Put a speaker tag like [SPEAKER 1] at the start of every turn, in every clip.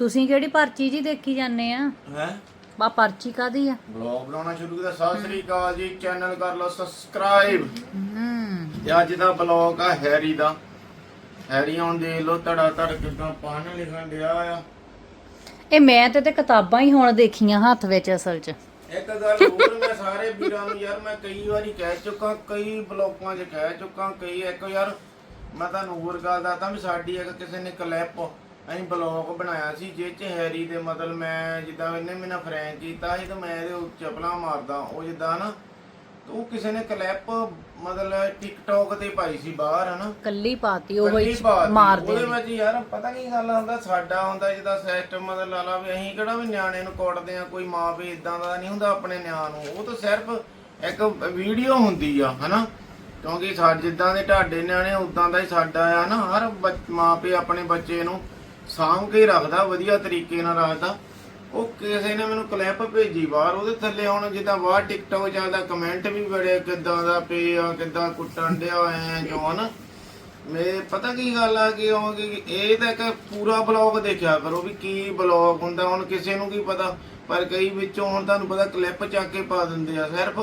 [SPEAKER 1] ਤੁਸੀਂ ਕਿਹੜੀ ਪਰਚੀ ਜੀ ਦੇਖੀ ਜਾਂਦੇ ਆ?
[SPEAKER 2] ਹੈ?
[SPEAKER 1] ਬਾ ਪਰਚੀ ਕਾਦੀ ਆ?
[SPEAKER 2] ਬਲੌਗ ਬਣਾਉਣਾ ਸ਼ੁਰੂ ਕੀਤਾ। ਸਤਿ ਸ੍ਰੀ ਅਕਾਲ ਜੀ ਚੈਨਲ ਕਰ ਲਓ ਸਬਸਕ੍ਰਾਈਬ।
[SPEAKER 1] ਹੂੰ।
[SPEAKER 2] ਤੇ ਅੱਜ ਦਾ ਬਲੌਗ ਆ ਹੈਰੀ ਦਾ। ਹੈਰੀ ਹੁਣ ਦੇਖ ਲਓ ਧੜਾ ਧੜ ਕਿਦਾਂ ਪਾਣ ਲਿਖਣ ਡਿਆ ਆ।
[SPEAKER 1] ਇਹ ਮੈਂ ਤੇ ਤੇ ਕਿਤਾਬਾਂ ਹੀ ਹੁਣ ਦੇਖੀਆਂ ਹੱਥ ਵਿੱਚ ਅਸਲ 'ਚ।
[SPEAKER 2] ਇੱਕ ਗੱਲ ਹੋਰ ਮੈਂ ਸਾਰੇ ਵੀਰਾਂ ਨੂੰ ਯਾਰ ਮੈਂ ਕਈ ਵਾਰੀ ਕਹਿ ਚੁੱਕਾ ਕਈ ਬਲੌਗਾਂ 'ਚ ਕਹਿ ਚੁੱਕਾ ਕਈ ਇੱਕ ਯਾਰ ਮੈਂ ਤੁਹਾਨੂੰ ਹੋਰ ਗੱਲ ਦੱਸਦਾ ਵੀ ਸਾਡੀ ਇੱਕ ਕਿਸੇ ਨੇ ਕਲਿੱਪ ਅਸੀਂ ਬਲੌਗ ਬਣਾਇਆ ਸੀ ਜਿਹ 'ਚ ਹੈਰੀ ਦੇ ਮਤਲਬ ਮੈਂ ਜਿੱਦਾਂ ਇਹਨੇ ਮੈਨੂੰ ਫਰੈਂਕ ਕੀਤਾ ਸੀ ਤੇ ਮੈਂ ਇਹਦੇ ਉੱਤੇ ਚਪਲਾ ਮਾਰਦਾ। ਉਹ ਜਿੱਦਾਂ ਨਾ ਉਹ ਕਿਸੇ ਨੇ ਕਲਿੱਪ ਮਤਲਬ ਟਿਕਟੌਕ ਤੇ ਪਾਈ ਸੀ ਬਾਹਰ ਹਨਾ।
[SPEAKER 1] ਕੱਲੀ ਪਾਤੀ ਉਹ ਹੀ ਮਾਰਦੇ
[SPEAKER 2] ਉਹਦੇ ਵਿੱਚ ਯਾਰ ਪਤਾ ਕੀ ਗੱਲ ਹੁੰਦਾ ਸਾਡਾ ਹੁੰਦਾ ਜਿਹਦਾ ਸਿਸਟਮ ਮਤਲਬ ਲਾ ਲਾ ਵੀ ਅਸੀਂ ਕਿਹੜਾ ਵੀ ਨਿਆਣੇ ਨੂੰ ਕੁੱਟਦੇ ਆ ਕੋਈ ਮਾਂ ਵੀ ਇਦਾਂ ਦਾ ਨਹੀਂ ਹੁੰਦਾ ਆਪਣੇ ਨਿਆਣ ਨੂੰ। ਉਹ ਤਾਂ ਸਿਰਫ ਇੱਕ ਵੀਡੀਓ ਹੁੰਦੀ ਆ ਹਨਾ। ਕਿਉਂਕਿ ਸਾਡੇ ਜਿੱਦਾਂ ਦੇ ਢਾਡੇ ਨਿਆਣੇ ਉਦਾਂ ਦਾ ਹੀ ਸਾਡਾ ਆ ਨਾ ਹਰ ਮਾਂ ਪਿਓ ਆਪਣੇ ਬੱਚੇ ਨੂੰ ਸਾਂਭ ਕੇ ਰੱਖਦਾ, ਵਧੀਆ ਤਰੀਕੇ ਨਾਲ ਰੱਖਦਾ। ਉਹ ਕਿਸੇ ਨੇ ਮੈਨੂੰ ਕਲਿੱਪ ਭੇਜੀ ਬਾਹਰ, ਉਹਦੇ ਥੱਲੇ ਹੁਣ ਜਿੱਦਾਂ ਬਾਹਰ ਟਿਕਟੌਕ ਚੱਲਦਾ ਕਮੈਂਟ ਵੀ ਬੜੇ ਕਿਦਾਂ ਦਾ ਪਏ ਆ, ਕਿਦਾਂ ਕੁੱਟਣ ਡਿਆ ਐ ਜੋ ਹਨਾ ਮੇਰੇ, ਪਤਾ ਕੀ ਗੱਲ ਆ ਕਿ ਉਹ ਕਿ ਇਹ ਤਾਂ ਇੱਕ ਪੂਰਾ ਬਲੌਗ ਦੇਖਿਆ ਕਰੋ ਵੀ ਕੀ ਬਲੌਗ ਹੁੰਦਾ, ਹੁਣ ਕਿਸੇ ਨੂੰ ਕੀ ਪਤਾ। ਪਰ ਕਈ ਵਿੱਚੋਂ ਹੁਣ ਤੁਹਾਨੂੰ ਪਤਾ ਕਲਿੱਪ ਚੱਕ ਕੇ ਪਾ ਦਿੰਦੇ ਆ ਸਿਰਫ।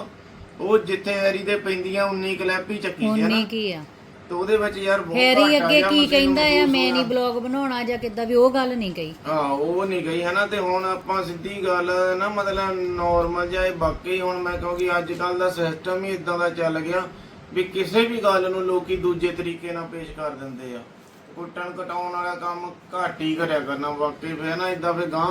[SPEAKER 2] ਉਹ ਜਿੱਥੇ ਹੈਰੀ ਦੇ ਪੈਂਦੀਆਂ 19 ਕਲਿੱਪ ਹੀ ਚੱਕੀ ਸੀ
[SPEAKER 1] ਉਨੀ ਕੀ ਆ।
[SPEAKER 2] ਤੇ ਉਹਦੇ ਵਿੱਚ ਯਾਰ ਬਹੁਤ ਘੱਟ ਆ
[SPEAKER 1] ਅੱਗੇ ਕੀ
[SPEAKER 2] ਮਸ਼ੀਨ
[SPEAKER 1] ਕਹਿੰਦਾ ਆ
[SPEAKER 2] ਮਹਿਸੂਸ
[SPEAKER 1] ਮੈਂ ਨਹੀਂ। ਬਲੌਗ ਬਣਾਉਣਾ ਜਾਂ ਕਿੱਦਾਂ ਵੀ ਉਹ ਗੱਲ ਨਹੀਂ ਕਹੀ
[SPEAKER 2] ਹਾਂ ਉਹ ਨਹੀਂ ਗਈ ਹਨਾ ਤੇ ਹੁਣ ਆਪਾਂ ਸਿੱਧੀ ਗੱਲ ਨਾ ਮਤਲਬ ਨਾਰਮਲ ਜਿਹਾ ਇਹ ਬਾਕੀ ਹੁਣ ਮੈਂ ਕਿਉਂਕਿ ਅੱਜ ਕੱਲ ਦਾ ਸਿਸਟਮ ਹੀ ਇਦਾਂ ਦਾ ਚੱਲ ਗਿਆ ਵੀ ਕਿਸੇ ਵੀ ਗੱਲ ਨੂੰ ਲੋਕੀ ਦੂਜੇ ਤਰੀਕੇ ਨਾਲ ਪੇਸ਼ ਕਰ ਦਿੰਦੇ ਆ ਕੁੱਟਣ ਕਟਾਉਣ ਵਾਲਾ ਕੰਮ ਘੱਟ ਹੀ ਕਰਿਆ ਕਰਨਾ ਵਾਕਈ ਫੇ ਨਾ ਇਦਾਂ ਫੇ ਗਾਂ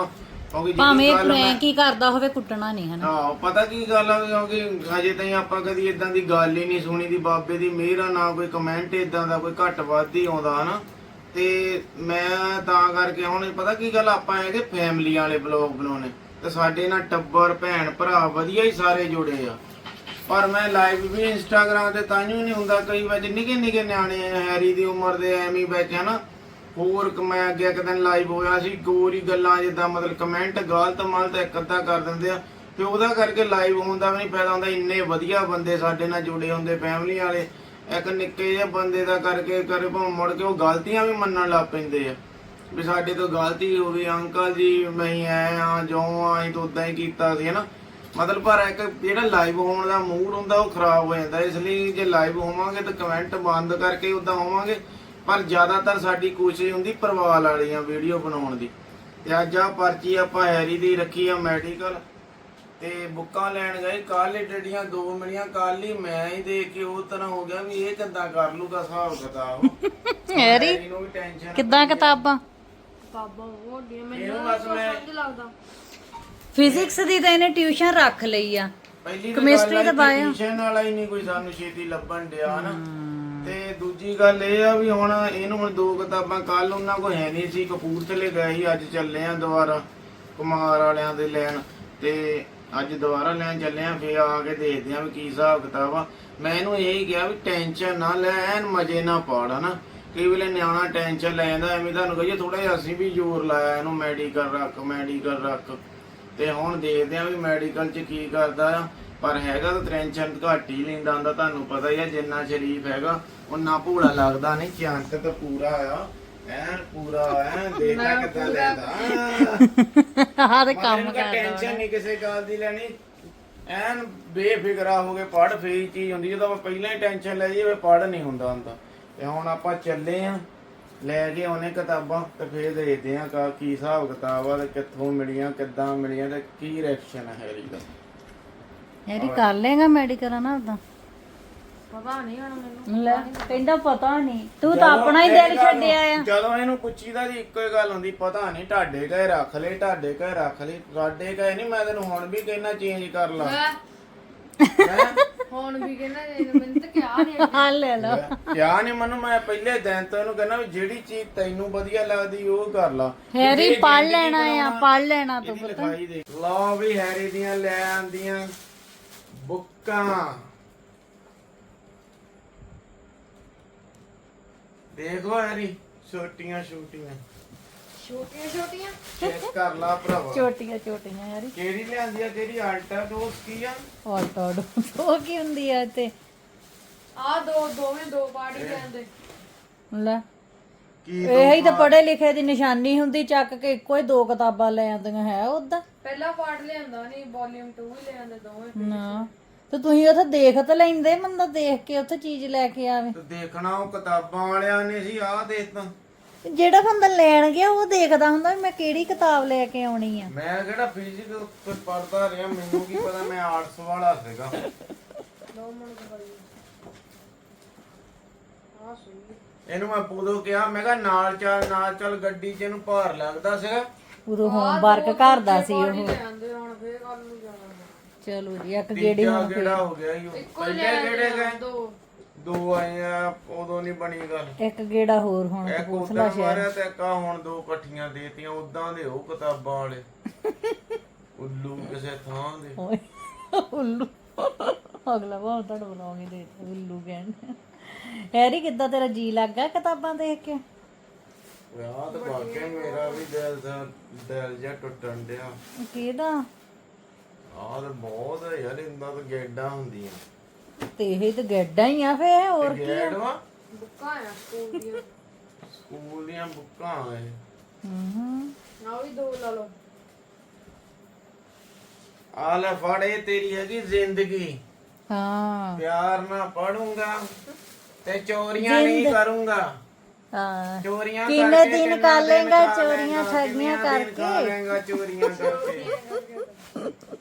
[SPEAKER 2] ਕਿਉਂਕਿ ਜਿਹੜੀ
[SPEAKER 1] ਭਾਵੇਂ
[SPEAKER 2] ਗੱਲ ਮੈਂ-
[SPEAKER 1] ਪ੍ਰੈਂਕ ਹੀ ਕਰਦਾ ਹੋਵੇ ਕੁੱਟਣਾ ਨਹੀਂ ਹਨਾ?
[SPEAKER 2] ਹਾਂ ਪਤਾ ਕੀ ਗੱਲ ਆ ਕਿਉਂਕਿ ਹਜੇ ਤਾਈਂ ਆਪਾਂ ਕਦੀ ਇਦਾਂ ਦੀ ਗੱਲ ਹੀ ਨਹੀਂ ਸੁਣੀ ਦੀ ਬਾਬੇ ਦੀ। ਮਿਹਰ ਆ ਨਾ ਕੋਈ ਕਮੈਂਟ ਇਦਾਂ ਦਾ ਕੋਈ ਘੱਟ ਵੱਧ ਹੀ ਆਉਂਦਾ ਹਨਾ? ਤੇ ਮੈਂ ਤਾਂ ਕਰਕੇ ਹੁਣ ਪਤਾ ਕੀ ਗੱਲ ਆਪਾਂ ਇਹਦੇ ਫੈਮਲੀ ਵਾਲੇ ਬਲੌਗ ਬਣਾਉਣੇ। ਤੇ ਸਾਡੇ ਨਾਲ ਟੱਬਰ ਭੈਣ ਭਰਾ ਵਧੀਆ ਹੀ ਸਾਰੇ ਜੁੜੇ ਆ। ਪਰ ਮੈਂ ਲਾਈਵ ਵੀ ਇੰਸਟਾਗ੍ਰam ਤੇ ਤਾਂ ਨਹੀਂ ਹੁੰਦਾ ਕਈ ਵਾਰ ਨਿੱਕੇ ਨਿੱਕੇ ਨਿਆਣੇ ਹੈਰੀ ਦੀ ਉਮਰ ਦੇ ਐਵੇਂ ਹੀ ਹਨਾ? ਹੋਰ ਕ- ਮੈਂ ਅੱਗੇ ਇੱਕ ਦਿਨ ਲਾਈਵ ਹੋਇਆ ਸੀ ਗੋਰੀ ਗੱਲਾਂ ਜਿੱਦਾਂ ਮਤਲਬ ਕਮੈਂਟ ਗਲਤ ਮਲਤ ਇੱਕ ਅੱਧਾ ਕਰ ਦਿੰਦੇ ਆ। ਤੇ ਉਹਦਾ ਕਰਕੇ ਲਾਈਵ ਹੋਣ ਦਾ ਵੀ ਨਹੀਂ ਫਾਇਦਾ ਹੁੰਦਾ, ਇੰਨੇ ਵਧੀਆ ਬੰਦੇ ਸਾਡੇ ਨਾਲ ਜੁੜੇ ਹੁੰਦੇ ਫੈਮਿਲੀ ਵਾਲੇ। ਇੱਕ ਨਿੱਕੇ ਜਿਹੇ ਬੰਦੇ ਦਾ ਕਰਕੇ ਕਰੇ ਭਾਵੇਂ ਮੁੜ ਕੇ ਉਹ ਗਲਤੀਆਂ ਵੀ ਮੰਨਣ ਲੱਗ ਪੈਂਦੇ ਆ। ਵੀ ਸਾਡੇ ਤੋਂ ਗਲਤੀ ਹੋ ਗਈ, ਅੰਕਲ ਜੀ, ਮੈਂ ਐ ਆ ਜੋ ਆ, ਅਸੀਂ ਤਾਂ ਉਦਾਂ ਹੀ ਕੀਤਾ ਸੀ, ਹਨਾ। ਮਤਲਬ ਪਰ ਇੱਕ ਜਿਹੜਾ ਲਾਈਵ ਹੋਣ ਦਾ ਮੂਡ ਹੁੰਦਾ, ਉਹ ਖਰਾਬ ਹੋ ਜਾਂਦਾ। ਇਸ ਲਈ ਜੇ ਲਾਈਵ ਹੋਵਾਂਗੇ ਤਾਂ ਕਮੈਂਟ ਬੰਦ ਕਰਕੇ ਉਦਾਂ ਹੋਵਾਂਗੇ। ਪਰ ਜ਼ਿਆਦਾਤਰ ਸਾਡੀ ਕੋਸ਼ਿਸ਼ ਹੁੰਦੀ ਪਰਿਵਾਰ ਵਾਲੀਆਂ ਵੀਡੀਓ ਬਣਾਉਣ ਦੀ। ਤੇ ਅੱਜ ਆ ਪਰਚੀ ਆਪਾਂ ਹੈਰੀ ਦੀ ਰੱਖੀ ਆ ਮੈਡੀਕਲ। ਤੇ ਬੁੱਕਾਂ ਲੈਣ ਗਏ ਕੱਲ ਡੱਡੀਆਂ ਦੋ ਮਿਲੀਆਂ ਕੱਲ ਹੀ ਮੈਂ ਹੀ ਦੇਖ ਕੇ ਉਹ ਤਰ੍ਹਾਂ ਹੋ ਗਿਆ ਵੀ ਇਹ ਕਿੱਦਾਂ ਕਰ ਲੂਗਾ ਹਿਸਾਬ ਕਿਤਾਬ।
[SPEAKER 1] ਹੈਰੀ
[SPEAKER 2] ਨੂੰ ਵੀ ਟੈਨਸ਼ਨ
[SPEAKER 1] ਕਿੱਦਾਂ ਕਿਤਾਬਾਂ?
[SPEAKER 2] ਬਸ ਮੈਂ
[SPEAKER 3] ਲੱਗਦਾ।
[SPEAKER 1] ਫਿਜ਼ਿਕਸ ਦੀ ਤਾਂ ਇਹਨੇ ਟਿਊਸ਼ਨ ਰੱਖ ਲਈ ਆ।
[SPEAKER 2] ਪਹਿਲੀ
[SPEAKER 1] Chemistry ਦਾ ਬਾਇਆ।
[SPEAKER 2] ਟਿਊਸ਼ਨ ਵਾਲਾ ਹੀ ਨਹੀਂ ਕੋਈ ਸਾਨੂੰ ਛੇਤੀ ਲੱਭਣ ਡਿਆ ਨਾ। ਤੇ ਦੂਜੀ ਗੱਲ ਇਹ ਆ ਵੀ ਹੁਣ ਇਹਨੂੰ ਹੁਣ ਦੋ ਕਿਤਾਬਾਂ ਕੱਲ ਉਹਨਾਂ ਕੋ ਹੈ ਨਹੀਂ ਸੀ, ਕਪੂਰਥਲੇ ਗਏ ਸੀ, ਅੱਜ ਚੱਲੇ ਆ ਦੁਬਾਰਾ, ਕੁਮਾਰ ਵਾਲਿਆਂ ਦੇ ਲੈਣ। ਤੇ ਅੱਜ ਦੁਬਾਰਾ ਲੈਣ ਚੱਲੇ ਆ, ਫੇਰ ਆ ਕੇ ਦੇਖਦੇ ਆ ਵੀ ਕੀ ਹਿਸਾਬ ਕਿਤਾਬ ਆ। ਮੈਂ ਇਹਨੂੰ ਇਹ ਹੀ ਕਿਹਾ ਵੀ ਟੈਨਸ਼ਨ ਨਾ ਲੈ ਐਨ ਮਜੇ ਨਾਲ ਪੜ, ਹਨਾ। ਕਈ ਵੇਲੇ ਨਿਆਣਾ ਟੈਨਸ਼ਨ ਲੈ ਜਾਂਦਾ, ਐਵੇਂ ਤੁਹਾਨੂੰ ਕਹੀਏ ਥੋੜਾ ਜਿਹਾ ਅਸੀਂ ਵੀ ਜ਼ੋਰ ਲਾਇਆ ਇਹਨੂੰ, ਮੈਡੀਕਲ ਰੱਖ ਮੈਡੀਕਲ ਰੱਖ। ਤੇ ਹੁਣ ਦੇਖਦੇ ਆ ਵੀ ਮੈਡੀਕਲ ਚ ਕੀ ਕਰਦਾ ਆ। ਪਰ ਹੈਗਾ ਤਾਂ ਟੈਨਸ਼ਨ ਘੱਟ ਹੀ ਲੈਂਦਾ ਹੁੰਦਾ ਤੁਹਾਨੂੰ ਪਤਾ ਹੀ ਆ ਜਿੰਨਾ ਸ਼ਰੀਫ ਹੈਗਾ ਉਹਨਾਂ ਭੂੜਾ ਲੱਗਦਾ ਨਹੀਂ ਚੰਤ ਤਾਂ ਪੂਰਾ ਆ ਐਨ ਪੂਰਾ ਐਨ ਦੇਖਾ ਕਿੱਦਾਂ ਲੈਂਦਾ।
[SPEAKER 1] ਤੇ ਕੰਮ ਕਰਦਾ
[SPEAKER 2] ਟੈਨਸ਼ਨ ਨਹੀਂ ਕਿਸੇ ਗੱਲ ਦੀ ਲੈਣੀ। ਐਨ ਬੇਫਿਕਰਾ ਹੋ ਕੇ ਪੜ ਫੇਰ ਚੀਜ਼ ਹੁੰਦੀ ਜਦੋਂ ਆਪਾਂ ਪਹਿਲਾਂ ਹੀ ਟੈਨਸ਼ਨ ਲੈ ਜਾਈਏ ਪੜ ਨਹੀਂ ਹੁੰਦਾ ਹੁੰਦਾ। ਤੇ ਹੁਣ ਆਪਾਂ ਚੱਲੇ ਆ ਲੈ ਕੇ ਆਉਨੇ ਕਿਤਾਬਾਂ ਤੇ ਫੇਰ ਦੇਖਦੇ ਆ ਕਾ ਕੀ ਹਿਸਾਬ ਕਿਤਾਬ ਆ ਤੇ ਕਿੱਥੋਂ ਮਿਲੀਆਂ ਕਿੱਦਾਂ ਮਿਲੀਆਂ ਤੇ ਕੀ ਰਿਐਕਸ਼ਨ ਹੈ ਹੈਰੀ
[SPEAKER 1] ਹੈਰੀ ਕਰ ਲੇਗਾ ਮੈਡੀਕਲ ਨਾ ਉਦਾਂ
[SPEAKER 3] ਪਤਾ ਨਹੀਂ ਹੁਣ ਮੈਨੂੰ।
[SPEAKER 1] ਲੈ ਕਹਿੰਦਾ ਪਤਾ ਨਹੀਂ। ਤੂੰ ਤਾਂ ਆਪਣਾ ਹੀ ਦਿਲ ਛੱਡਿਆ ਆ।
[SPEAKER 2] ਜਦੋਂ ਇਹਨੂੰ ਪੁੱਛੀਦਾ ਜੀ ਇੱਕੋ ਹੀ ਗੱਲ ਹੁੰਦੀ ਪਤਾ ਨਹੀਂ ਢਾਡੇ ਕਹੇ ਰੱਖ ਲੈ ਢਾਡੇ ਕਹੇ ਰੱਖ ਲੈ ਸਾਡੇ ਕਹੇ ਨਹੀਂ ਮੈਂ ਤੈਨੂੰ ਹੁਣ ਵੀ ਕਹਿਣਾ ਚੇਂਜ ਕਰ ਲਾ। ਹੈਂ?
[SPEAKER 3] ਹੁਣ ਵੀ ਕਹਿੰਦਾ ਜੇ ਮੈਨੂੰ ਤਾਂ ਕਿਹਾ ਨਹੀਂ
[SPEAKER 1] ਆ ਲੈ ਲਓ।
[SPEAKER 2] ਕਿਆ ਨਹੀਂ ਮਨੂੰ ਮੈਂ ਪਹਿਲੇ ਦਿਨ ਤੋਂ ਇਹਨੂੰ ਕਹਿੰਦਾ ਵੀ ਜਿਹੜੀ ਚੀਜ਼ ਤੈਨੂੰ ਵਧੀਆ ਲੱਗਦੀ ਉਹ ਕਰ ਲਾ।
[SPEAKER 1] ਹੈਰੀ ਪੜ ਲੈਣਾ ਆ ਪੜ ਲੈਣਾ ਤੂੰ
[SPEAKER 2] ਦੇ। ਲਓ ਵੀ ਹੈਰੀ ਦੀਆਂ ਲੈ ਆਂਦੀਆਂ। ਬੁੱਕਾਂ ਦੇਖੋ ਹੈਰੀ ਛੋਟੀਆਂ ਛੋਟੀਆਂ।
[SPEAKER 3] ਛੋਟੀਆਂ ਛੋਟੀਆਂ?
[SPEAKER 2] ਚੈੱਕ ਕਰ ਲਾ ਭਰਾਵਾ।
[SPEAKER 1] ਛੋਟੀਆਂ ਛੋਟੀਆਂ ਯਾਰੀ।
[SPEAKER 2] ਕਿਹੜੀ ਲਿਆਂਦੀ ਆ ਕਿਹੜੀ ਆਲਟਾ ਡੋਸ ਕੀ ਆ?
[SPEAKER 1] ਆਲਟੋਡ ਉਹ ਕੀ ਹੁੰਦੀ ਆ ਤੇ
[SPEAKER 3] ਆ ਦੋ ਦੋਵੇਂ ਦੋ ਪਾਰਟੀ ਜਾਂਦੇ
[SPEAKER 1] ਲੈ।
[SPEAKER 2] ਕੀ
[SPEAKER 1] ਇਹ ਹੀ ਤਾਂ ਪੜ੍ਹੇ ਲਿਖੇ ਦੀ ਨਿਸ਼ਾਨੀ ਹੁੰਦੀ ਚੱਕ ਕੇ ਇੱਕੋ ਹੀ ਦੋ ਕਿਤਾਬਾਂ ਲੈ ਆਉਂਦੀਆਂ ਹੈ ਉਦਾਂ
[SPEAKER 3] ਪਹਿਲਾ ਪਾਰਟ ਲਿਆਂਦਾ ਨਹੀਂ ਵੋਲਿਊਮ 2 ਹੀ ਲਿਆਂਦੇ ਦੋਵੇਂ
[SPEAKER 1] ਨਾ। ਤੇ ਤੁਸੀਂ ਉੱਥੇ ਦੇਖ ਤਾਂ ਲੈਂਦੇ ਬੰਦਾ ਦੇਖ ਕੇ ਉੱਥੇ ਚੀਜ਼ ਲੈ ਕੇ ਆਵੇ।
[SPEAKER 2] ਤੇ ਦੇਖਣਾ ਉਹ ਕਿਤਾਬਾਂ ਵਾਲਿਆਂ ਨੇ ਸੀ ਆਹ ਦੇ ਤਾਂ।
[SPEAKER 1] ਜਿਹੜਾ ਬੰਦਾ ਲੈਣ ਗਿਆ ਉਹ ਦੇਖਦਾ ਹੁੰਦਾ ਵੀ ਮੈਂ ਕਿਹੜੀ ਕਿਤਾਬ ਲੈ ਕੇ ਆਉਣੀ ਆ।
[SPEAKER 2] ਮੈਂ ਕਿਹੜਾ ਫਿਜ਼ਿਕਸ ਕੋਈ ਪੜਦਾ ਰਿਹਾ ਮੈਨੂੰ ਕੀ ਪਤਾ ਮੈਂ ਆਰਟਸ ਵਾਲਾ ਸੀਗਾ। ਇਹਨੂੰ ਮੈਂ ਪੂਦੋਂ ਕਿਹਾ ਮੈਂ ਕਿਹਾ ਨਾਲ ਚੱਲ ਨਾਲ ਚੱਲ ਗੱਡੀ 'ਚ ਇਹਨੂੰ ਭਾਰ ਲੱਗਦਾ ਸੀਗਾ।
[SPEAKER 1] ਉਦੋਂ ਹੋਮਵਰਕ ਕਰਦਾ ਸੀ ਉਹ
[SPEAKER 3] ਲਿਆਂਦੇ ਹੁਣ ਫੇਰ ਕੱਲ ਨੂੰ ਜਾਣਾ
[SPEAKER 1] ਚਲੋ ਜੀ ਇੱਕ ਗੇੜੀ
[SPEAKER 2] ਤੀਜਾ ਕਿਹੜਾ ਹੋ ਗਿਆ ਈ ਉਹ। ਪਹਿਲੇ ਕਿਹੜੇ ਗਏ?
[SPEAKER 3] ਦੋ।
[SPEAKER 2] ਦੋ ਆਏ ਆ ਉਦੋਂ ਨਹੀਂ ਬਣੀ ਗੱਲ।
[SPEAKER 1] ਇੱਕ ਗੇੜਾ ਹੋਰ ਹੁਣ
[SPEAKER 2] ਇੱਕ ਉਦਾਂ ਮਾਰਿਆ ਤੇ ਇੱਕ ਆਹ ਹੁਣ ਦੋ ਇਕੱਠੀਆਂ ਦੇਤੀਆਂ ਉਦਾਂ ਦੇ ਉਹ ਕਿਤਾਬਾਂ ਵਾਲੇ। ਉੱਲੂ ਕਿਸੇ ਥਾਂ ਦੇ।
[SPEAKER 1] ਓਏ ਉੱਲੂ। ਅਗਲਾ ਵਾਰ ਤੁਹਾਡਾ ਬਲੌਗ ਹੀ ਦੇ ਦਿੱਤਾ, ਉੱਲੂ ਕਹਿੰਦੇ ਹੈਰੀ ਕਿੱਦਾਂ ਤੇਰਾ ਜੀ ਲੱਗਾ ਕਿਤਾਬਾਂ ਦੇਖ ਕੇ?
[SPEAKER 2] ਵਿਆਹ ਤਾਂ ਵਾਕਿਆ ਮੇਰਾ ਵੀ ਦਿਲ ਦਾ ਦਿਲ ਜਿਹਾ ਟੁੱਟਣ ਡਿਆ।
[SPEAKER 1] ਕਿਹਦਾ?
[SPEAKER 2] ਆਹ ਤਾਂ ਬਹੁਤ ਆ ਯਾਰ ਇੰਦਾ ਤਾਂ ਗੇਡਾਂ ਹੁੰਦੀਆਂ।
[SPEAKER 1] ਤੇ ਇਹ ਤਾਂ ਗੱਡਾ ਹੀ ਆ ਫੇ ਹੋਰ
[SPEAKER 2] ਗੇਡ ਵਾ?
[SPEAKER 3] ਬੁੱਕਾਂ ਆ ਸਕੂਲ ਦੀਆਂ।
[SPEAKER 2] ਸਕੂਲ ਦੀਆਂ ਬੁੱਕਾਂ ਆ ਇਹ।
[SPEAKER 1] ਹੂੰ
[SPEAKER 3] ਨਾ ਵੀ ਦੋ ਲਾ ਲਓ।
[SPEAKER 2] ਆ ਲੈ ਫੜ ਇਹ ਤੇਰੀ ਹੈਗੀ ਜ਼ਿੰਦਗੀ।
[SPEAKER 1] ਹਾਂ।
[SPEAKER 2] ਪਿਆਰ ਨਾਲ ਪੜੂੰਗਾ ਤੇ ਚੋਰੀਆਂ ਨਹੀਂ ਕਰੂੰਗਾ।
[SPEAKER 1] ਹਾਂ।
[SPEAKER 2] ਚੋਰੀਆਂ
[SPEAKER 1] ਕਿੰਨੇ
[SPEAKER 2] ਕਰਕੇ
[SPEAKER 1] ਦਿਨ
[SPEAKER 2] ਕਿੰਨੇ
[SPEAKER 1] ਕਰ ਲੇਗਾ ਚੋਰੀਆਂ ਠੱਗੀਆਂ ਕਰਕੇ?
[SPEAKER 2] ਲੇਗਾ ਚੋਰੀਆਂ ਕਰਕੇ?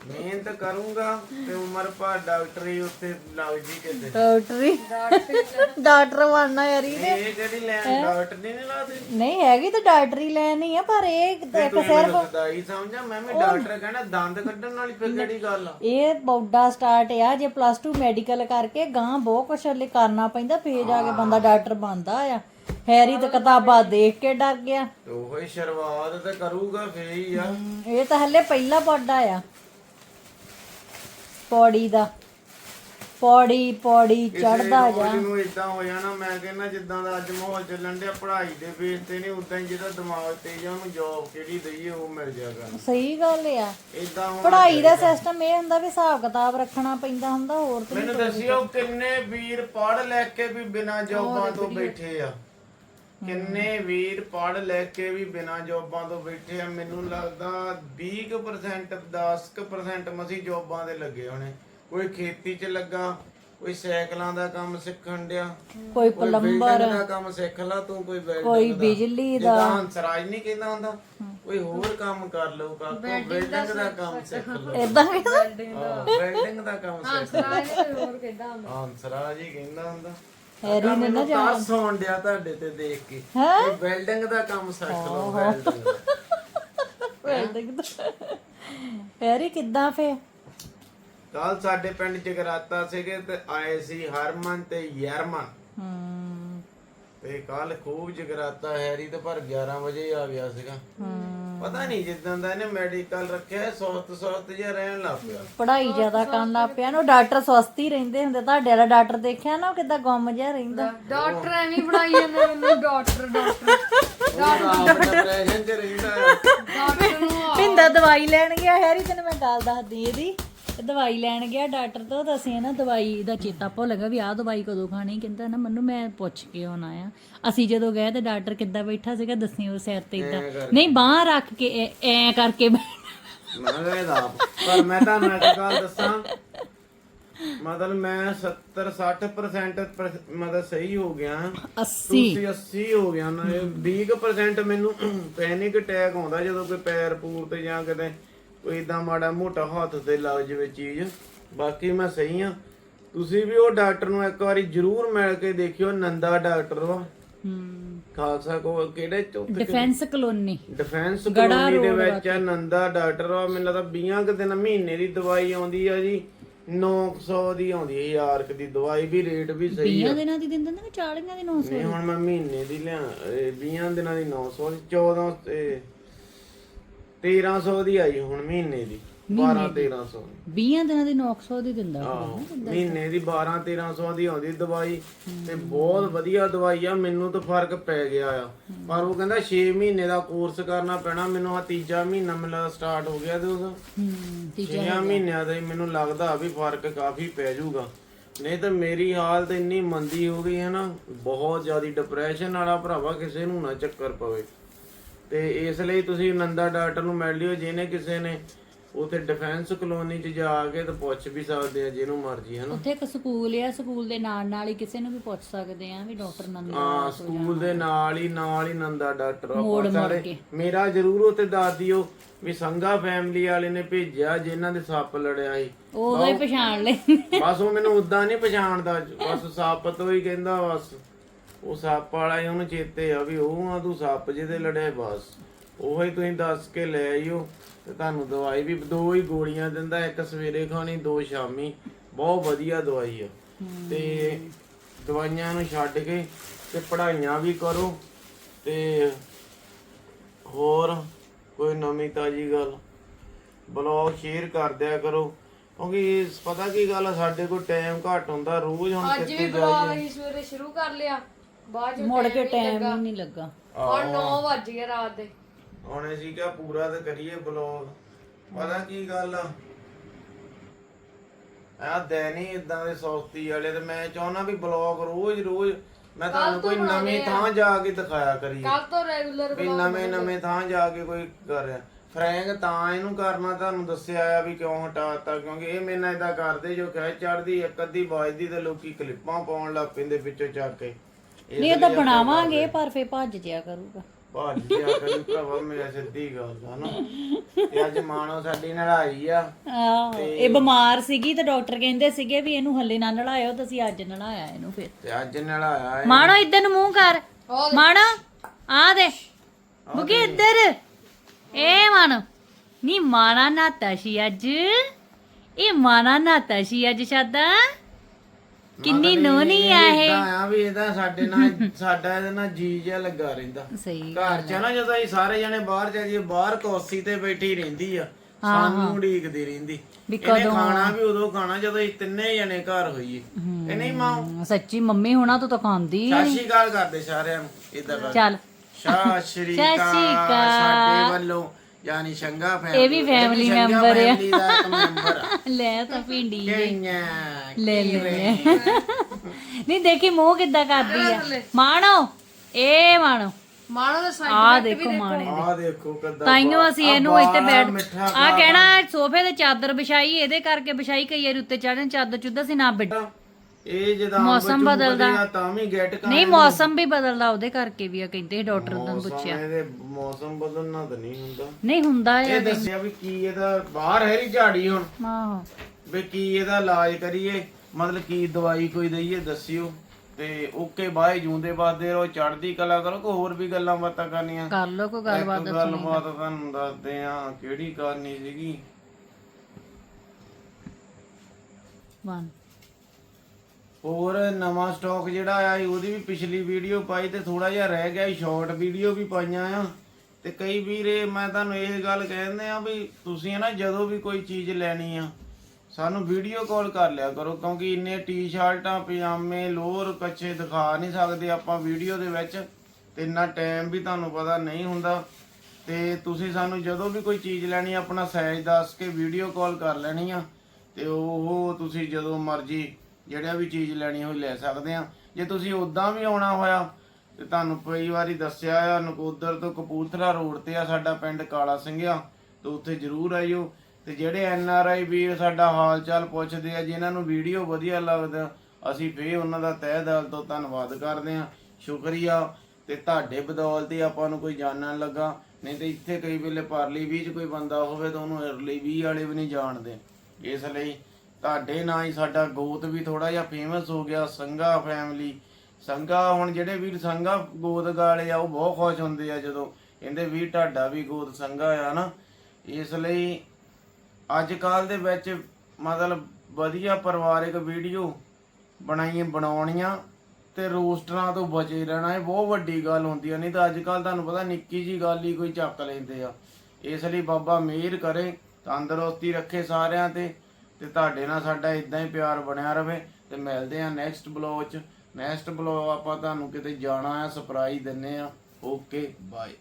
[SPEAKER 2] ਮਿਹਨਤ ਕਰੂੰਗਾ ਤੇ ਉਮਰ ਭਰ ਡਾਕਟਰੀ ਉੱਤੇ ਲੱਗ ਜੀ ਕਿਤੇ।
[SPEAKER 1] ਡਾਕਟਰੀ ਡਾਕਟਰ ਬਣਨਾ ਯਾਰੀ
[SPEAKER 2] ਇਹ ਕਿਹੜੀ ਲੈਣ? ਡਾਕਟਰ ਨਹੀਂ ਲਾਦੇ?
[SPEAKER 1] ਨਹੀਂ ਹੈਗੀ ਤਾਂ ਡਾਕਟਰੀ ਲੈਣੀ ਆ ਪਰ ਇਹ ਇੱਕ
[SPEAKER 2] ਮੈਨੂੰ ਸਦਾਈ ਸਮਝਾ ਮੈਂ ਵੀ ਡਾਕਟਰ ਕਹਿਣਾ ਦੰਦ ਕੱਢਣ ਵਾਲੀ ਫਿਰ ਕਿਹੜੀ ਗੱਲ ਆ?
[SPEAKER 1] ਇਹ ਬੌਡਾ ਸਟਾਰਟ ਆ ਜੇ ਪਲੱਸ 2 ਮੈਡੀਕਲ ਕਰਕੇ ਗਾਂ ਬਹੁਤ ਕੁਛ ਕਰਨਾ ਪੈਂਦਾ ਫੇਰ ਜਾ ਕੇ ਬੰਦਾ ਡਾਕਟਰ ਬਣਦਾ ਆ। ਹੈਰੀ ਤਾਂ ਕਿਤਾਬਾਂ ਦੇਖ ਕੇ ਡਰ ਗਿਆ।
[SPEAKER 2] ਉਹ ਹੀ ਸ਼ੁਰੂਆਤ ਤੇ ਕਰੂਗਾ ਫੇਰ ਹੀ ਆ।
[SPEAKER 1] ਹਮ, ਇਹ ਤਾਂ ਹਲੇ ਪਹਿਲਾ ਪੌਡਾ ਆ। ਪੌੜੀ ਦਾ। ਪੌੜੀ ਪੌੜੀ ਚੜਦਾ ਜਾ।
[SPEAKER 2] ਨੂੰ ਇਦਾਂ ਹੋ ਜਾਣਾ ਮੈਂ ਕਹਿੰਦਾ ਜਿੱਦਾਂ ਦਾ ਅੱਜ ਮਾਹੌਲ ਚੱਲਣ ਡਿਆ ਪੜ੍ਹਾਈ ਦੇ ਬੇਸ ਤੇ ਨਹੀਂ ਉਦਾਂ ਹੀ ਜਿਹਦਾ ਦਿਮਾਗ ਤੇਜ਼ ਆ ਉਹਨੂੰ ਜੌਬ ਕਿਹੜੀ ਦਈਏ ਉਹ ਮਿਲ ਜਾਗਾ
[SPEAKER 1] ਸਹੀ ਗੱਲ ਆ।
[SPEAKER 2] ਇਦਾਂ ਹੁਣ
[SPEAKER 1] ਪੜ੍ਹਾਈ ਦਾ ਸਿਸਟਮ ਇਹ ਹੁੰਦਾ ਵੀ ਹਿਸਾਬ ਕਿਤਾਬ ਰੱਖਣਾ ਪੈਂਦਾ ਹੁੰਦਾ ਹੋਰ ਤੇ
[SPEAKER 2] ਮੈਨੂੰ ਦੱਸਿਓ ਕਿੰਨੇ ਵੀਰ ਪੜ੍ਹ ਲੈ ਕੇ ਵੀ ਬਿਨਾਂ ਜੌਬਾਂ ਤੋਂ ਬੈਠੇ ਆ। ਕਿੰਨੇ ਵੀਰ ਪੜ੍ਹ ਲੈ ਕੇ ਵੀ ਬਿਨਾਂ ਜੌਬਾਂ ਤੋਂ ਬੈਠੇ ਆ। ਮੈਨੂੰ ਲੱਗਦਾ 20% 10% ਮਸੀ ਜੌਬਾਂ ਦੇ ਲੱਗੇ ਹੋਣੇ। ਕੋਈ ਖੇਤੀ 'ਚ ਲੱਗਾ ਕੋਈ ਸਾਈਕਲਾਂ ਦਾ ਕੰਮ ਸਿੱਖਣ ਡਿਆ
[SPEAKER 1] ਕੋਈ
[SPEAKER 2] ਕੋਈ
[SPEAKER 1] ਪਲੰਬਰ।
[SPEAKER 2] ਦਾ ਕੰਮ ਸਿੱਖ ਲਾ ਤੂੰ ਕੋਈ ਵੈਲਡਿੰਗ
[SPEAKER 1] ਕੋਈ
[SPEAKER 2] ਦਾ।
[SPEAKER 1] ਬਿਜਲੀ ਦਾ।
[SPEAKER 2] ਹੰਸਰਾਜ ਨਹੀਂ ਕਹਿੰਦਾ ਹੁੰਦਾ ਕੋਈ ਹੋਰ ਕੰਮ ਕਰ ਲਓ ਕਾਕੋ ਵੈਲਡਿੰਗ ਦਾ ਕੰਮ ਸਿੱਖ ਲਓ
[SPEAKER 1] ਇਦਾਂ
[SPEAKER 2] ਵੈਲਡਿੰਗ ਦਾ ਕੰਮ ਸਿੱਖ ਲਓ
[SPEAKER 3] ਸਾਰੇ ਤੇ ਹੋਰ ਕਿਦਾਂ ਹੁੰਦਾ।
[SPEAKER 2] ਹੰਸਰਾਜ ਹੀ ਕਹਿੰਦਾ ਹੁੰਦਾ।
[SPEAKER 1] ਹੈਰੀ ਨੇ ਨਾ
[SPEAKER 2] ਜਾਣ। ਸੌਣ ਡਿਆ ਤੁਹਾਡੇ ਤੇ ਦੇਖ ਕੇ।
[SPEAKER 1] ਹੈਂ?
[SPEAKER 2] ਵੈਲਡਿੰਗ ਦਾ ਕੰਮ ਸਿੱਖ ਲਓ ਵੈਲਡਿੰਗ ਦਾ।
[SPEAKER 1] ਵੈਲਡਿੰਗ ਦਾ। ਹੈਰੀ ਕਿੱਦਾਂ ਫੇ?
[SPEAKER 2] ਕੱਲ ਸਾਡੇ ਪਿੰਡ ਜਗਰਾਤਾ ਸੀਗੇ ਤੇ ਆਏ ਸੀ ਹਰਮਨ ਤੇ ਯਰਮਨ।
[SPEAKER 1] ਹੂੰ।
[SPEAKER 2] ਤੇ ਕੱਲ ਖੂਬ ਜਗਰਾਤਾ ਹੈਰੀ ਤੇ ਪਰ 11 ਵਜੇ ਹੀ ਆ ਗਿਆ ਸੀਗਾ। ਪਤਾ ਨਹੀਂ ਜਿੱਦਾਂ ਦਾ ਇਹਨੇ ਮੈਡੀਕਲ ਰੱਖਿਆ ਸੌਤ ਸੌਤ ਜਿਹਾ ਰਹਿਣ ਲੱਗ ਪਿਆ।
[SPEAKER 1] ਪੜ੍ਹਾਈ ਜ਼ਿਆਦਾ ਕਰਨ ਲੱਗ ਪਿਆ ਨੂੰ ਡਾਕਟਰ ਸਵਸਤੀ ਰਹਿੰਦੇ ਹੁੰਦੇ ਤੁਹਾਡੇ ਵਾਲਾ ਡਾਕਟਰ ਦੇਖਿਆ ਨਾ ਉਹ ਕਿੱਦਾਂ ਗੁੰਮ ਜਿਹਾ ਰਹਿੰਦਾ।
[SPEAKER 3] ਡਾਕਟਰ ਐਵੇਂ ਹੀ ਬਣਾਈ ਜਾਂਦੇ ਮੈਨੂੰ ਡਾਕਟਰ ਡਾਕਟਰ।
[SPEAKER 2] ਡਿਪਰੈਸ਼ਨ ਚ ਰਹਿੰਦਾ
[SPEAKER 3] ਡਾਕਟਰ ਨੂੰ
[SPEAKER 1] ਪਿੰਦਾ ਦਵਾਈ ਲੈਣ ਗਿਆ ਹੈਰੀ ਤੈਨੂੰ ਮੈਂ ਗੱਲ ਦੱਸਦੀ ਇਹਦੀ। ਇਹ ਦਵਾਈ ਲੈਣ ਗਿਆ ਡਾਕਟਰ ਤੋਂ ਤਾਂ ਅਸੀਂ ਨਾ ਦਵਾਈ ਦਾ ਚੇਤਾ ਭੁੱਲ ਗਿਆ ਵੀ ਆਹ ਦਵਾਈ ਕਦੋਂ ਖਾਣੀ ਕਹਿੰਦਾ ਨਾ ਮੈਨੂੰ ਮੈਂ ਪੁੱਛ ਕੇ ਆਉਣਾ ਆ। ਅਸੀਂ ਜਦੋਂ ਗਏ ਤੇ ਡਾਕਟਰ ਕਿੱਦਾਂ ਬੈਠਾ ਸੀਗਾ ਦੱਸੀ ਉਹ ਸਿਰ ਤੇ ਇਦਾਂ ਨਹੀਂ ਬਾਹ ਰੱਖ ਕੇ ਐ- ਐਂ ਕਰਕੇ।
[SPEAKER 2] ਮੈਂ ਕਿਹਾ ਇਹਦਾ ਆਪ। ਪਰ ਮੈਂ ਤੁਹਾਨੂੰ ਇੱਕ ਗੱਲ ਦੱਸਾਂ ਮਤਲਬ ਮੈਂ 70 60% ਪਰ- ਮਤਲਬ ਸਹੀ ਹੋ ਗਿਆ।
[SPEAKER 1] 80
[SPEAKER 2] ਤੁਸੀਂ 80 ਹੋ ਗਿਆ ਨਾ। 20% ਮੈਨੂੰ ਪੈਨਿਕ ਅਟੈਕ ਆਉਂਦਾ ਜਦੋਂ ਕੋਈ ਪੈਰ ਪੂਰ ਤੇ ਜਾਂ ਕਿਤੇ ਕੋਈ ਇਦਾਂ ਮਾੜਾ ਮੋਟਾ ਹੱਥ ਤੇ ਲੱਗ ਜਾਵੇ ਚੀਜ਼। ਬਾਕੀ ਮੈਂ ਸਹੀ ਆ ਤੁਸੀਂ ਵੀ ਉਹ ਡਾਕਟਰ ਨੂੰ ਇੱਕ ਵਾਰੀ ਜ਼ਰੂਰ ਮਿਲ ਕੇ ਦੇਖਿਓ ਨੰਦਾ ਡਾਕਟਰ ਵਾ।
[SPEAKER 1] ਹੂੰ।
[SPEAKER 2] ਖਾਲਸਾ ਕੋ ਕਿਹੜੇ ਚੌਥੇ
[SPEAKER 1] ਡਿਫੈਂਸ ਕਲੋਨੀ।
[SPEAKER 2] ਡਿਫੈਂਸ ਕਲੋਨੀ ਦੇ ਵਿੱਚ ਆ ਨੰਦਾ ਡਾਕਟਰ ਆ ਮੈਨੂੰ ਲੱਗਦਾ 20 ਕੁ ਦਿਨ ਮਹੀਨੇ ਦੀ ਦਵਾਈ ਆਉਂਦੀ ਆ ਜੀ। 900 ਦੀ ਆਉਂਦੀ ਹੈ ਯਾਰ ਕੁ ਦੀ ਦਵਾਈ ਵੀ ਰੇਟ ਵੀ ਸਹੀ ਆ।
[SPEAKER 1] 20 ਦਿਨਾਂ ਦੀ ਦਿੰਦੇ ਨੇ 40 ਦੀ 900
[SPEAKER 2] ਨਹੀਂ ਹੁਣ ਮੈਂ ਮਹੀਨੇ ਦੀ ਲਿਆ 20 ਦਿਨਾਂ ਦੀ 900 ਦੀ 14 ਤੇ 1300 ਦੀ ਆਈ ਹੁਣ ਮਹੀਨੇ ਦੀ 12 1300
[SPEAKER 1] 20 ਦਿਨਾਂ ਦੀ 900 ਦੀ ਦਿੰਦਾ
[SPEAKER 2] ਆਹੋ ਮਹੀਨੇ ਦੀ 12 1300 ਦੀ ਆਉਂਦੀ ਦਵਾਈ ਤੇ ਬਹੁਤ ਵਧੀਆ ਦਵਾਈ ਆ ਮੈਨੂੰ ਤਾਂ ਫ਼ਰਕ ਪੈ ਗਿਆ ਆ। ਪਰ ਉਹ ਕਹਿੰਦਾ 6 ਮਹੀਨੇ ਦਾ ਕੋਰਸ ਕਰਨਾ ਪੈਣਾ ਮੈਨੂੰ ਆ ਤੀਜਾ ਮਹੀਨਾ ਮੈਨੂੰ ਸਟਾਰਟ ਹੋ ਗਿਆ ਤੇ ਉਹ
[SPEAKER 1] ਹੂੰ
[SPEAKER 2] 6 ਮਹੀਨਿਆਂ ਦਾ ਹੀ ਮੈਨੂੰ ਲੱਗਦਾ ਵੀ ਫ਼ਰਕ ਕਾਫੀ ਪੈ ਜਾਊਗਾ। ਨਹੀਂ ਤਾਂ ਮੇਰੀ ਹਾਲਤ ਇੰਨੀ ਮੰਦੀ ਹੋ ਗਈ ਹੈ ਨਾ ਬਹੁਤ ਜ਼ਿਆਦਾ ਡਿਪਰੈਸ਼ਨ ਵਾਲਾ ਭਰਾਵਾ ਕਿਸੇ ਨੂੰ ਨਾ ਚੱਕਰ ਪਵੇ। ਤੇ ਇਸ ਲਈ ਤੁਸੀਂ ਨੰਦਾ ਡਾਕਟਰ ਨੂੰ ਮਿਲ ਲਿਓ ਜਿਹਨੇ ਕਿਸੇ ਨੇ ਉਥੇ ਡਿਫੈਂਸ ਕਲੋਨੀ 'ਚ ਜਾ ਕੇ ਤਾਂ ਪੁੱਛ ਵੀ ਸਕਦੇ ਆ ਜਿਹਨੂੰ ਮਰਜ਼ੀ ਹਨਾ
[SPEAKER 1] ਉੱਥੇ ਇੱਕ ਸਕੂਲ ਆ ਸਕੂਲ ਦੇ ਨਾਲ ਨਾਲ ਹੀ ਕਿਸੇ ਨੂੰ ਵੀ ਪੁੱਛ ਸਕਦੇ ਆ ਵੀ ਡਾਕਟਰ ਨੰਦਾ
[SPEAKER 2] ਹਾਂ ਸਕੂਲ ਦੇ ਨਾਲ ਹੀ ਨਾਲ ਹੀ ਨੰਦਾ ਡਾਕਟਰ
[SPEAKER 1] ਮੋੜ
[SPEAKER 2] ਆਪਾਂ
[SPEAKER 1] ਮੋੜ
[SPEAKER 2] ਸਾਰੇ
[SPEAKER 1] ਕੇ।
[SPEAKER 2] ਮੇਰਾ ਜ਼ਰੂਰ ਉਤੇ ਦੱਸ ਦਿਓ ਵੀ ਸੰਘਾ ਫੈਮਿਲੀ ਵਾਲੇ ਨੇ ਭੇਜਿਆ ਜਿਨ੍ਹਾਂ ਦੇ ਸੱਪ ਲੜਿਆ ਸੀ।
[SPEAKER 1] ਉਦੋਂ ਹੀ ਪਛਾਣ ਲੈ
[SPEAKER 2] ਬਸ ਉਹ ਮੈਨੂੰ ਉਦਾਂ ਨਹੀਂ ਪਛਾਣਦਾ ਬਸ ਸੱਪ ਤੋਂ ਹੀ ਕਹਿੰਦਾ ਬਸ। ਉਹ ਸੱਪ ਵਾਲਾ ਹੀ ਉਹਨੂੰ ਚੇਤੇ ਆ ਵੀ ਉਹ ਆ ਤੂੰ ਸੱਪ ਜਿਹਦੇ ਲੜਿਆ ਬਸ। ਉਹੋ ਹੀ ਤੁਸੀਂ ਦੱਸ ਕੇ ਲੈ ਆਇਓ ਤੇ ਤੁਹਾਨੂੰ ਦਵਾਈ ਵੀ ਦੋ ਹੀ ਗੋਲੀਆਂ ਦਿੰਦਾ ਇੱਕ ਸਵੇਰੇ ਖਾਣੀ ਦੋ ਸ਼ਾਮੀ। ਬਹੁਤ ਵਧੀਆ ਦਵਾਈ ਆ। ਤੇ ਦਵਾਈਆਂ ਨੂੰ ਛੱਡ ਕੇ ਤੇ ਪੜ੍ਹਾਈਆਂ ਵੀ ਕਰੋ ਤੇ ਹੋਰ ਕੋਈ ਨਵੀਂ ਤਾਜੀ ਗੱਲ ਬਲੌਗ ਸ਼ੇਅਰ ਕਰ ਦਿਆ ਕਰੋ। ਕਿਉਂਕਿ ਪਤਾ ਕੀ ਗੱਲ ਆ ਸਾਡੇ ਕੋਲ ਟਾਈਮ ਘੱਟ ਹੁੰਦਾ ਰੋਜ਼ ਹੁਣ
[SPEAKER 3] ਅੱਜ ਵੀ ਬਲੌਗ ਅਸੀਂ ਸਵੇਰੇ ਸ਼ੁਰੂ ਕਰ ਲਿਆ। ਬਾਅਦ ਚ
[SPEAKER 1] ਮੁੜ ਕੇ ਟਾਈਮ ਹੀ ਨਹੀਂ ਲੱਗਾ।
[SPEAKER 3] ਹੁਣ 9 ਵੱਜ ਗਏ ਰਾਤ ਦੇ।
[SPEAKER 2] ਹੁਣ ਅਸੀਂ ਕਿਹਾ ਪੂਰਾ ਤੇ ਕਰੀਏ ਬਲੌਗ ਪਤਾ ਕੀ ਗੱਲ ਆ? ਆ ਦੇਣੀ ਇਦਾਂ ਦੇ ਸੌਸਤੀ ਵਾਲੇ ਤੇ ਮੈਂ ਚਾਹੁੰਦਾ ਵੀ ਬਲੌਗ ਰੋਜ਼ ਰੋਜ਼ ਮੈਂ ਤੁਹਾਨੂੰ ਕੋਈ ਨਵੀਂ ਥਾਂ ਜਾ ਕੇ ਦਿਖਾਇਆ ਕਰੀਏ।
[SPEAKER 3] ਕੱਲ ਤੋਂ ਰੈਗੂਲਰ
[SPEAKER 2] ਵੀ ਨਵੇਂ ਨਵੇਂ ਥਾਂ ਜਾ ਕੇ ਕੋਈ ਕਰ ਰਿਹਾ। ਫਰੈਂਕ ਤਾਂ ਇਹਨੂੰ ਕਰਨਾ ਤੁਹਾਨੂੰ ਦੱਸਿਆ ਆ ਵੀ ਕਿਉਂ ਹਟਾਤਾ ਕਿਉਂਕਿ ਇਹ ਮੈਨਾਂ ਇਦਾਂ ਕਰਦੇ ਜੋ ਕਹਿ ਚੜਦੀ ਇੱਕ ਅੱਧੀ ਵੱਜਦੀ ਤੇ ਲੋਕੀ ਕਲਿੱਪਾਂ ਪਾਉਣ ਲੱਗ ਪੈਂਦੇ ਵਿੱਚੋਂ ਚੱਕ ਕੇ।
[SPEAKER 1] ਨਹੀਂ ਉਹ ਤਾਂ ਬਣਾਵਾਂਗੇ ਪਰ ਫੇ ਭੱਜ ਜਿਆ ਕਰੂਗਾ।
[SPEAKER 2] ਭਾਜੀ ਜਿਆ ਕਰੀ ਭਰਾਵਾ ਮੇਰਾ ਸਿੱਧੀ ਗੱਲ ਆ ਨਾ। ਤੇ ਅੱਜ ਮਾਣੋ ਸਾਡੀ ਨੜਾਈ ਆ।
[SPEAKER 1] ਆਹ, ਇਹ ਬਿਮਾਰ ਸੀਗੀ ਤੇ ਡਾਕਟਰ ਕਹਿੰਦੇ ਸੀਗੇ ਵੀ ਇਹਨੂੰ ਹੱਲੇ ਨਾ ਨਲਾਇਓ ਤਾਂ ਅਸੀਂ ਅੱਜ ਨਲਾਇਆ ਇਹਨੂੰ ਫਿਰ।
[SPEAKER 2] ਤੇ ਅੱਜ ਨੜਾਇਆ ਏ।
[SPEAKER 1] ਮਾਣੋ ਇੱਧਰ ਨੂੰ ਮੂੰਹ ਕਰ। ਮਾਣੋ ਆ ਦੇ। ਬੁਕੇ ਇੱਧਰ। ਏ ਮਾਣੋ। ਨੀ ਮਾਣਾ ਨਾਤਾ ਸੀ ਅੱਜ। ਇਹ ਮਾਣਾ ਨਾਤਾ ਸੀ ਅੱਜ ਸ਼ਾਦਾ। ਕਿੰਨੀ ਨੋਨੀ ਆ ਇਹ?
[SPEAKER 2] ਆ ਵੀ ਇਹਦਾ ਸਾਡੇ ਨਾਲ ਸਾਡਾ ਇਹਦੇ ਨਾਲ ਜੀ ਜਿਹਾ ਲੱਗਾ ਰਹਿੰਦਾ।
[SPEAKER 1] ਸਹੀ
[SPEAKER 2] ਘਰ ਚ ਨਾ ਜਦੋਂ ਅਸੀਂ ਸਾਰੇ ਜਣੇ ਬਾਹਰ ਜਾਈਏ ਬਾਹਰ ਕੋਸੀ ਤੇ ਬੈਠੀ ਰਹਿੰਦੀ ਆ। ਸਾਨੂੰ ਉਡੀਕਦੀ ਰਹਿੰਦੀ। ਇਹਨੇ ਖਾਣਾ ਵੀ ਉਦੋਂ ਖਾਣਾ ਜਦੋਂ ਅਸੀਂ ਤਿੰਨੇ ਜਣੇ ਘਰ ਹੋਈਏ। ਇਹ ਨਹੀਂ ਮਾਂ।
[SPEAKER 1] ਸੱਚੀ ਮੰਮੀ ਹੁਣਾਂ ਤੋਂ ਤਾਂ ਖਾਂਦੀ
[SPEAKER 2] ਸ਼੍ਰੀ ਅਕਾਲ ਕਰਦੇ ਸਾਰਿਆਂ ਨੂੰ ਇਦਾਂ
[SPEAKER 1] ਚੱਲ।
[SPEAKER 2] ਸਤਿ ਸ਼੍ਰੀ
[SPEAKER 1] ਸਤਿ ਸ਼੍ਰੀ
[SPEAKER 2] ਅਕਾਲ
[SPEAKER 1] ਅਕਾਲ।
[SPEAKER 2] ਸਾਡੇ ਵੱਲੋਂ। ਯਾਨੀ ਸ਼ੰਗਾ ਫੈਮਿਲੀ
[SPEAKER 1] ਇਹ ਵੀ family member ਆ।
[SPEAKER 2] ਮੈਂਬਰ ਆ।
[SPEAKER 1] ਲੈ ਤਾਂ ਪਿੰਡੀ
[SPEAKER 2] ਕਈਆਂ
[SPEAKER 1] ਲੈ ਲੈ ਲੈ। ਨਹੀਂ ਦੇਖੀ ਮੂੰਹ ਕਿੱਦਾਂ ਕਰਦੀ ਆ। ਮਾਣੋ ਏ ਮਾਣੋ।
[SPEAKER 3] ਮਾਣੋ ਦਾ ਸਾਈਡ
[SPEAKER 1] ਆ ਦੇਖੋ ਮਾਣੇ।
[SPEAKER 2] ਆ ਦੇਖੋ ਕਿੱਦਾਂ
[SPEAKER 1] ਤਾਈਓ ਅਸੀਂ ਇਹਨੂੰ ਇੱਥੇ ਬੈਠ ਆ ਕਹਿਣਾ ਸੋਫੇ ਤੇ ਚਾਦਰ ਵਿਛਾਈ ਇਹਦੇ ਕਰਕੇ ਵਿਛਾਈ ਕਈ ਵਾਰੀ ਉੱਤੇ ਚੜਨ ਚਾਦਰ ਚੁੱਦਾ ਸੀ ਨਾ ਬਿੱਟ
[SPEAKER 2] ਇਹ ਜਦੋਂ
[SPEAKER 1] ਮੌਸਮ ਬਦਲਦਾ।
[SPEAKER 2] ਤਾਂ ਵੀ ਗੈਟ ਕਰ
[SPEAKER 1] ਨਹੀਂ ਮੌਸਮ ਵੀ ਬਦਲਦਾ ਉਹਦੇ ਕਰਕੇ ਵੀ ਆ ਕਹਿੰਦੇ ਡਾਕਟਰ ਨੂੰ ਪੁੱਛਿਆ।
[SPEAKER 2] ਇਹਦੇ ਮੌਸਮ ਬਦਲਣਾ ਤਾਂ ਨਹੀਂ ਹੁੰਦਾ।
[SPEAKER 1] ਨਹੀਂ ਹੁੰਦਾ
[SPEAKER 2] ਇਹ ਦੱਸਿਆ ਵੀ ਕੀ ਇਹਦਾ ਬਾਹਰ ਹੈਰੀ ਝਾੜੀ ਹੁਣ।
[SPEAKER 1] ਆਹੋ।
[SPEAKER 2] ਵੀ ਕੀ ਇਹਦਾ ਇਲਾਜ ਕਰੀਏ ਮਤਲਬ ਕੀ ਦਵਾਈ ਕੋਈ ਦਈਏ ਦੱਸਿਓ। ਤੇ ਓਕੇ ਬਾਏ ਜੂੰਦੇ ਬਾਦੇ ਰਹੋ ਚੜਦੀ ਕਲਾ ਕਰੋ ਕੋ ਹੋਰ ਵੀ ਗੱਲਾਂ ਬਾਤਾਂ ਕਰਨੀਆਂ?
[SPEAKER 1] ਕਰ ਲੋ ਕੋਈ ਗੱਲਬਾਤ
[SPEAKER 2] ਇੱਕ ਗੱਲਬਾਤ ਤੁਹਾਨੂੰ ਦੱਸਦੇ ਆ ਕਿਹੜੀ ਕਰਨੀ ਸੀਗੀ?
[SPEAKER 1] ਵਨ
[SPEAKER 2] ਹੋਰ ਨਵਾਂ ਸਟਾਕ ਜਿਹੜਾ ਆਇਆ ਸੀ, ਉਹਦੀ ਵੀ ਪਿਛਲੀ ਵੀਡੀਓ ਪਾਈ ਤੇ ਥੋੜਾ ਜਿਹਾ ਰਹਿ ਗਿਆ ਸ਼ਾਰਟ ਵੀਡੀਓ ਵੀ ਪਾਈਆਂ ਆ। ਤੇ ਕਈ ਵੀਰੇ, ਮੈਂ ਤੁਹਾਨੂੰ ਇਹ ਗੱਲ ਕਹਿੰਦੇ ਆ ਵੀ ਤੁਸੀਂ ਨਾ, ਜਦੋਂ ਵੀ ਕੋਈ ਚੀਜ਼ ਲੈਣੀ ਆ, ਸਾਨੂੰ ਵੀਡੀਓ ਕਾਲ ਕਰ ਲਿਆ ਕਰੋ, ਕਿਉਂਕਿ ਇੰਨੇ ਟੀ-ਸ਼ਰਟਾਂ ਪਜਾਮੇ, ਲੋਅਰ ਕੱਛੇ ਦਿਖਾ ਨਹੀਂ ਸਕਦੇ ਆਪਾਂ ਵੀਡੀਓ ਦੇ ਵਿੱਚ। ਤੇ ਇੰਨਾ ਟਾਈਮ ਵੀ ਤੁਹਾਨੂੰ ਪਤਾ ਨਹੀਂ ਹੁੰਦਾ। ਤੇ ਤੁਸੀਂ ਸਾਨੂੰ ਜਦੋਂ ਵੀ ਕੋਈ ਚੀਜ਼ ਲੈਣੀ, ਆਪਣਾ ਸਾਈਜ਼ ਦੱਸ ਕੇ ਵੀਡੀਓ ਕਾਲ ਕਰ ਲੈਣੀ ਆ। ਤੇ ਉਹ ਤੁਸੀਂ ਜਦੋਂ ਮਰਜ਼ੀ ਜਿਹੜਾ ਵੀ ਚੀਜ਼ ਲੈਣੀ ਹੋਈ ਲੈ ਸਕਦੇ ਆ। ਜੇ ਤੁਸੀਂ ਉਦਾਂ ਵੀ ਆਉਣਾ ਹੋਇਆ, ਤੇ ਤੁਹਾਨੂੰ ਕਈ ਵਾਰੀ ਦੱਸਿਆ ਆ, ਨਕੋਦਰ ਤੋਂ ਕਪੂਰਥਲਾ ਰੋਡ ਤੇ ਆ ਸਾਡਾ ਪਿੰਡ ਕਾਲਾ ਸਿੰਘਿਆ, ਤੇ ਉੱਥੇ ਜ਼ਰੂਰ ਆਇਓ। ਤੇ ਜਿਹੜੇ ਐਨ ਆਰ ਆਈ ਵੀਰ ਸਾਡਾ ਹਾਲ ਚਾਲ ਪੁੱਛਦੇ ਆ, ਜਿਨ੍ਹਾਂ ਨੂੰ ਵੀਡੀਓ ਵਧੀਆ ਲੱਗਦਾ, ਅਸੀਂ ਫੇਰ ਉਹਨਾਂ ਦਾ ਤਹਿ ਦਿਲ ਤੋਂ ਧੰਨਵਾਦ ਕਰਦੇ ਆ। ਸ਼ੁਕਰੀਆ। ਤੇ ਤੁਹਾਡੇ ਬਦੌਲਤ ਹੀ ਆਪਾਂ ਨੂੰ ਕੋਈ ਜਾਣਨ ਲੱਗਾ, ਨਹੀਂ ਤੇ ਇੱਥੇ ਕਈ ਵੇਲੇ ਪਰਲੀ ਵੀ ਚ ਕੋਈ ਬੰਦਾ ਹੋਵੇ, ਤਾਂ ਉਹਨੂੰ ਅਰਲੀ ਵੀ ਵਾਲੇ ਵੀ ਨਹੀਂ ਜਾਣਦੇ। ਇਸ ਲਈ ਤੁਹਾਡੇ ਨਾਲ ਹੀ ਸਾਡਾ ਗੋਤ ਵੀ ਥੋੜਾ ਜਿਹਾ ਫੇਮਸ ਹੋ ਗਿਆ, ਸੰਘਾ ਫੈਮਿਲੀ ਸੰਘਾ ਹੁਣ ਜਿਹੜੇ ਵੀਰ ਸੰਘਾ ਗੋਤ ਗਾਲੇ ਆ, ਉਹ ਬਹੁਤ ਖੁਸ਼ ਹੁੰਦੇ ਆ ਜਦੋਂ ਕਹਿੰਦੇ ਵੀ ਤੁਹਾਡਾ ਵੀ ਗੋਤ ਸੰਘਾ ਆ ਨਾ। ਇਸ ਲਈ ਅੱਜ ਕੱਲ ਦੇ ਵਿੱਚ ਮਤਲਬ ਵਧੀਆ ਪਰਿਵਾਰਿਕ ਵੀਡੀਓ ਬਣਾਈਏ ਬਣਾਉਣੀਆਂ ਤੇ ਰੋਸਟਰਾਂ ਤੋਂ ਬਚੇ ਰਹਿਣਾ ਇਹ ਬਹੁਤ ਵੱਡੀ ਗੱਲ ਹੁੰਦੀ ਆ, ਨਹੀਂ ਤਾਂ ਅੱਜ ਕੱਲ ਤੁਹਾਨੂੰ ਪਤਾ ਨਿੱਕੀ ਜੀ ਗੱਲ ਹੀ ਕੋਈ ਚੱਕ ਲੈਂਦੇ ਆ। ਇਸ ਲਈ ਬਾਬਾ ਮਿਹਰ ਕਰੇ, ਤੰਦਰੁਸਤੀ ਰੱਖੇ ਸਾਰਿਆਂ ਤੇ। ਤੇ ਤੁਹਾਡੇ ਨਾਲ ਸਾਡਾ ਇਦਾਂ ਹੀ ਪਿਆਰ ਬਣਿਆ ਰਵੇ ਤੇ ਮਿਲਦੇ ਆ ਨੈਕਸਟ ਬਲੌਗ ਚ। ਨੈਕਸਟ ਬਲੌਗ ਆਪਾਂ ਤੁਹਾਨੂੰ ਕਿਤੇ ਜਾਣਾ ਆ ਸਰਪ੍ਰਾਈਜ਼ ਦਿੰਨੇ ਆ। Okay bye